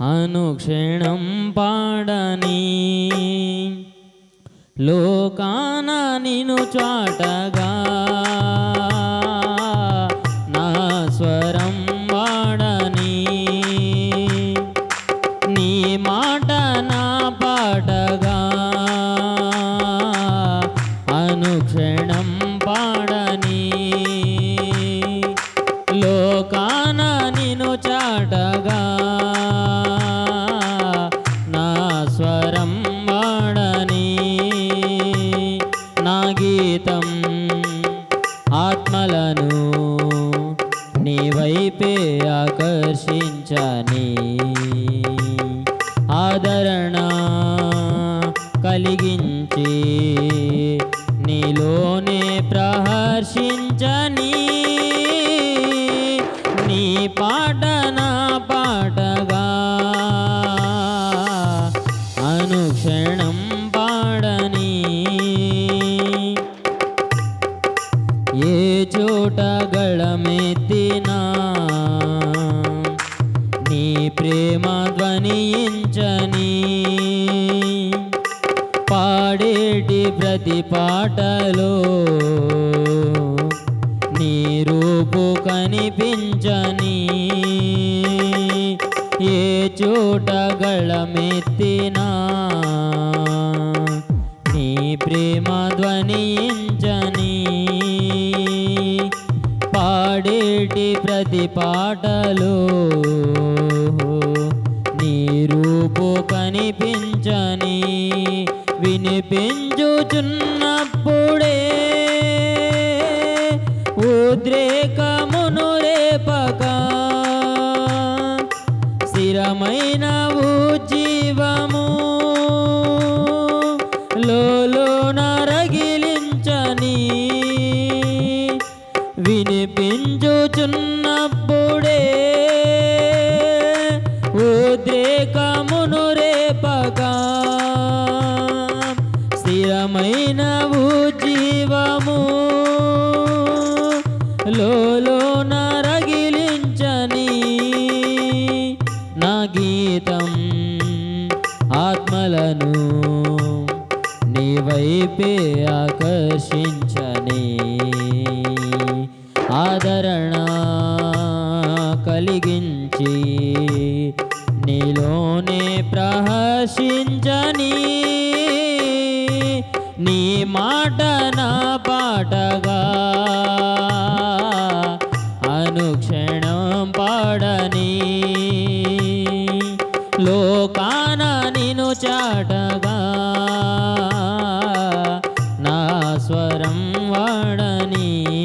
అనుక్షణం పాడని. లోకాన నిను చాటగా నా స్వరం వాడని నీ మాట నా పాటగా అనుక్షణం పాడని. చాటగా నా స్వరం వాడని నా గీతం ఆత్మలను నీ వైపే ఆకర్షించని ఆదరణ కలిగించి నీలోనే ప్రహర్షించని పాడేటి ప్రతి పాటలో నీ రూపు కనిపించని ఏ చోట గళమెత్తినా నీ ప్రేమ ధ్వనించని పాడేటి ప్రతి పాటలో చూపు కనిపించని వినిపించుచున్నప్పుడే ఉద్రేకమును రేపక స్థిరమైన జీవము స్థిరమైన జీవము లోలో రగిలించని నా గీతం ఆత్మలను నీ వైపే ఆకర్షించని ఆదరణ కలిగించి నీలోనే ప్రహర్షించని మాట నా పాటగా? అనుక్షణం పాడని. లోకాన నిను చాటగా. నా స్వరం వాడని.